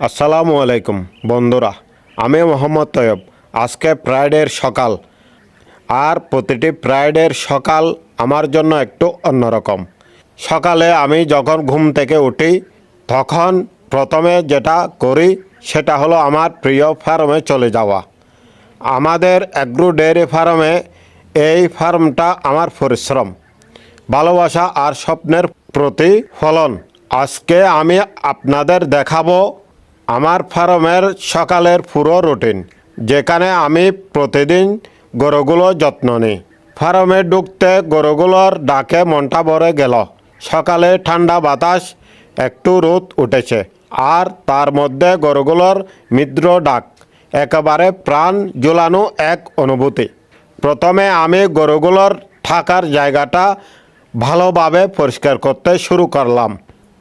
আসসালামু আলাইকুম, বন্ধুরা। আমি মোহাম্মদ তৈয়ব। আজকে ফ্রাইডের সকাল। আর প্রতিটি ফ্রাইডের সকাল আমার জন্য একটু অন্যরকম। সকালে আমি যখন ঘুম থেকে উঠি, তখন প্রথমে যেটা করি, সেটা হলো আমার প্রিয় ফার্মে চলে যাওয়া। আমাদের অ্যাগ্রো ডেয়ারি ফার্মে এই ফার্মটা আমার পরিশ্রম। ভালোবাসা আর স্বপ্নের প্রতিফলন। আজকে আমি আপনাদের দেখাবো আমার ফার্মের সকালের পুরো রুটিন, যেখানে আমি প্রতিদিন গরুগুলো যত্ন নিই। ফার্মে ঢুকতে গরুগুলোর ডাকে মনটা ভরে গেল। সকালে ঠান্ডা বাতাস, একটু রোদ উঠেছে, আর তার মধ্যে গরুগুলোর মিদ্র ডাক, একেবারে প্রাণ জুলানো এক অনুভূতি। প্রথমে আমি গরুগুলোর থাকার জায়গাটা ভালোভাবে পরিষ্কার করতে শুরু করলাম।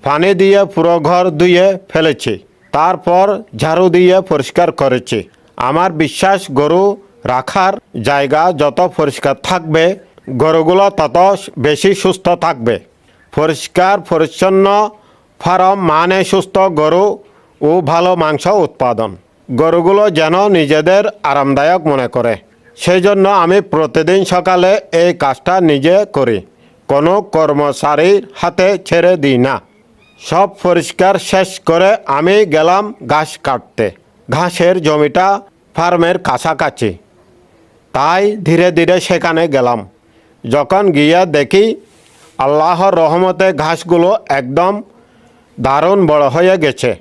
পানি দিয়ে পুরো ঘর ধুয়ে ফেলেছি। তারপর ঝাড়ু দিয়ে পরিষ্কার করেছি। আমার বিশ্বাস, গরু রাখার জায়গা যত পরিষ্কার থাকবে, গরুগুলো তত বেশি সুস্থ থাকবে। পরিষ্কার, পরিচ্ছন্ন ফার্ম মানে সুস্থ গরু ও ভালো মাংস উৎপাদন। গরুগুলো যেন নিজেদের আরামদায়ক মনে করে। সেই জন্য আমি প্রতিদিন সকালে এই কাজটা নিজে করি। কোনো কর্মচারীর হাতে ছেড়ে দিই না। সব পরিষ্কার শেষ করে আমি গেলাম ঘাস কাটতে। ঘাসের জমিটা ফার্মের কাছাকাছি। তাই ধীরে ধীরে সেখানে গেলাম। যখন গিয়ে দেখি আল্লাহর রহমতে ঘাসগুলো একদম দারুণ বড় হয়ে গেছে।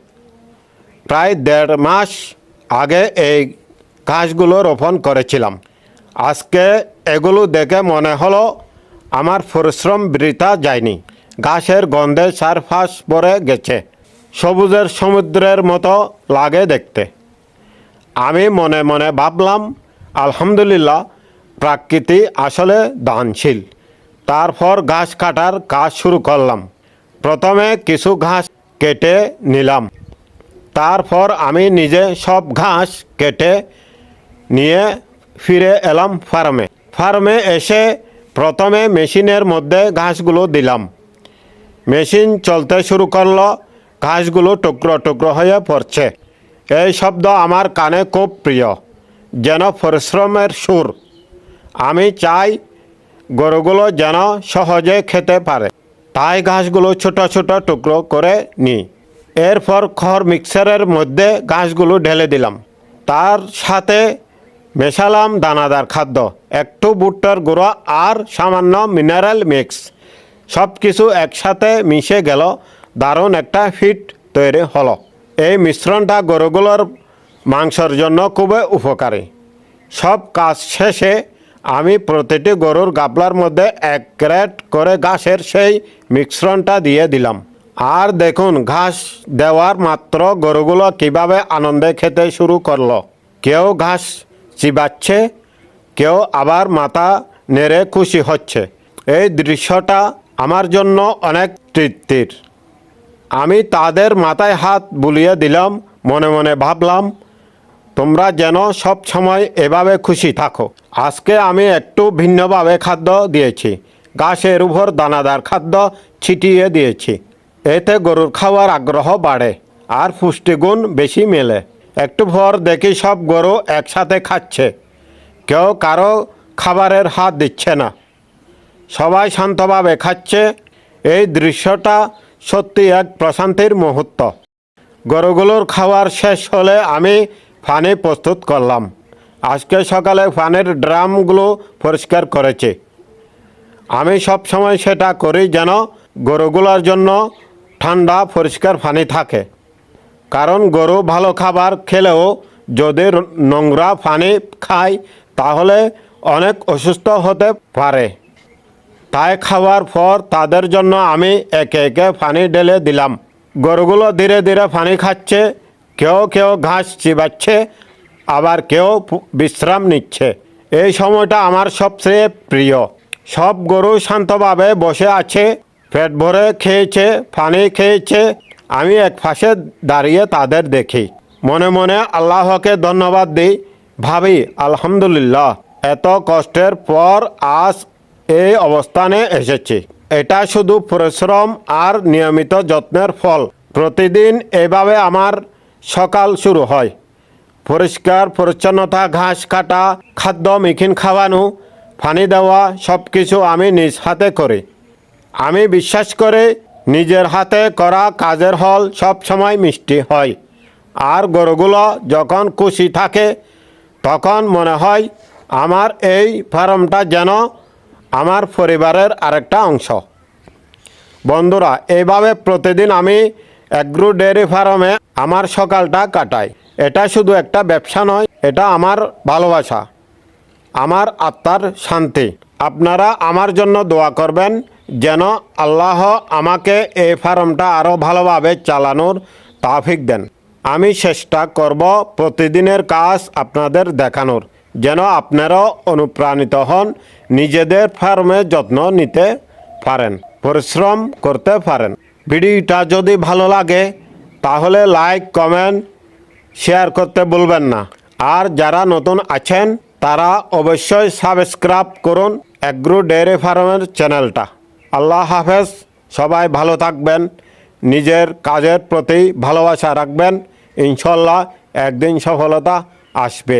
প্রায় দেড় মাস আগে এই ঘাসগুলো রোপণ করেছিলাম। আজকে এগুলো দেখে মনে হলো আমার পরিশ্রম বৃথা যায়নি। ঘাসের গন্ধে চারপাশ পরে গেছে। সবুজের সমুদ্রের মতো লাগে দেখতে। আমি মনে মনে ভাবলাম, আলহামদুলিল্লাহ, প্রাকৃতি আসলে দানশীল। তারপর ঘাস কাটার কাজ শুরু করলাম। প্রথমে কিছু ঘাস কেটে নিলাম। তারপর আমি নিজে সব ঘাস কেটে নিয়ে ফিরে এলাম ফার্মে। ফার্মে এসে প্রথমে মেশিনের মধ্যে ঘাসগুলো দিলাম। মেশিন চলতে শুরু করল। ঘাসগুলো টুকরো টুকরো হয়ে পড়ছে। এই শব্দ আমার কানে খুব প্রিয়, যেন পরিশ্রমের সুর। আমি চাই গরুগুলো যেন সহজে খেতে পারে। তাই ঘাসগুলো ছোট ছোট টুকরো করে নিই। এরপর খড় মিক্সারের মধ্যে ঘাসগুলো ঢেলে দিলাম। তার সাথে মেশালাম দানাদার খাদ্য, একটু ভুট্টার গুঁড়ো আর সামান্য মিনারেল মিক্স। সব কিছু একসাথে মিশে গেল। দারুণ একটা ফিট তৈরি হলো। এই মিশ্রণটা গরুগুলোর মাংসর জন্য খুবই উপকারী। সব কাজ শেষে আমি প্রতিটি গরুর গাবলার মধ্যে এক ক্রেট করে ঘাসের সেই মিশ্রণটা দিয়ে দিলাম। আর দেখুন, ঘাস দেওয়ার মাত্র গরুগুলো কীভাবে আনন্দে খেতে শুরু করল। কেউ ঘাস চিবাচ্ছে, কেউ আবার মাথা নেড়ে খুশি হচ্ছে। এই দৃশ্যটা আমার জন্য অনেক তৃপ্তির। আমি তাদের মাথায় হাত বুলিয়ে দিলাম, মনে মনে ভাবলাম, তোমরা যেন সব সময় এভাবে খুশি থাকো। আজকে আমি একটু ভিন্নভাবে খাদ্য দিয়েছি। গাছের উপর দানাদার খাদ্য ছিটিয়ে দিয়েছি। এতে গরুর খাওয়ার আগ্রহ বাড়ে আর পুষ্টিগুণ বেশি মেলে। একটু পর দেখি সব গরু একসাথে খাচ্ছে। কেউ কারও খাবারের হাত দিচ্ছে না। সবাই শান্তভাবে খাচ্ছে। এই দৃশ্যটা সত্যি এক প্রশান্তির মুহূর্ত। গরুগুলোর খাওয়ার শেষ হলে আমি পানি প্রস্তুত করলাম। আজকে সকালে পানির ড্রামগুলো পরিষ্কার করেছে। আমি সব সময় সেটা করি যেন গরুগুলোর জন্য ঠান্ডা, পরিষ্কার পানি থাকে। কারণ গরু ভালো খাবার খেলেও যদি নোংরা পানি খায়, তাহলে অনেক অসুস্থ হতে পারে। তাই খাওয়ার পর তাদের জন্য আমি একে একে পানি ঢেলে দিলাম। গরুগুলো ধীরে ধীরে পানি খাচ্ছে, কেউ কেউ ঘাস চিবাচ্ছে, আবার কেউ বিশ্রাম নিচ্ছে। এই সময়টা আমার সবচেয়ে প্রিয়। সব গরু শান্তভাবে বসে আছে, পেট ভরে খেয়েছে পানি খেয়েছে। আমি এক পাশে দাঁড়িয়ে তাদের দেখি। মনে মনে আল্লাহকে ধন্যবাদ দিই। ভাবি, আলহামদুলিল্লাহ, এত কষ্টের পর আজ এই অবস্থানে এসেছি। এটা শুধু পরিশ্রম আর নিয়মিত যত্নের ফল। প্রতিদিন এভাবে আমার সকাল শুরু হয়। পরিষ্কার পরিচ্ছন্নতা, ঘাস কাটা, খাদ্য মিখিন খাওয়ানো, পানি দেওয়া সব কিছু আমি নিজ হাতে করি। আমি বিশ্বাস করে নিজের হাতে করা কাজের হল সব সময় মিষ্টি হয়। আর গরুগুলো যখন খুশি থাকে, তখন মনে হয় আমার এই ফার্মটা যেন আমার পরিবারের আরেকটা অংশ। বন্ধুরা, এইভাবে প্রতিদিন আমি অ্যাগ্রো ডেয়ারি ফার্মে আমার সকালটা কাটাই। এটা শুধু একটা ব্যবসা নয়, এটা আমার ভালোবাসা, আমার আত্মার শান্তি। আপনারা আমার জন্য দোয়া করবেন যেন আল্লাহ আমাকে এই ফার্মটা আরও ভালোভাবে চালানোর তাফিক দেন। আমি চেষ্টা করব প্রতিদিনের কাজ আপনাদের দেখানোর। যেন আপনারাও অনুপ্রাণিত হন, নিজেদের ফার্মে যত্ন নিতে পারেন, পরিশ্রম করতে পারেন। ভিডিওটা যদি ভালো লাগে, তাহলে লাইক, কমেন্ট, শেয়ার করতে বলবেন না। আর যারা নতুন আছেন, তারা অবশ্যই সাবস্ক্রাইব করুন অ্যাগ্রো ডেয়ারি ফার্মের চ্যানেলটা। আল্লাহ হাফেজ, সবাই ভালো থাকবেন, নিজের কাজের প্রতি ভালোবাসা রাখবেন, ইনশাল্লাহ একদিন সফলতা আসবে।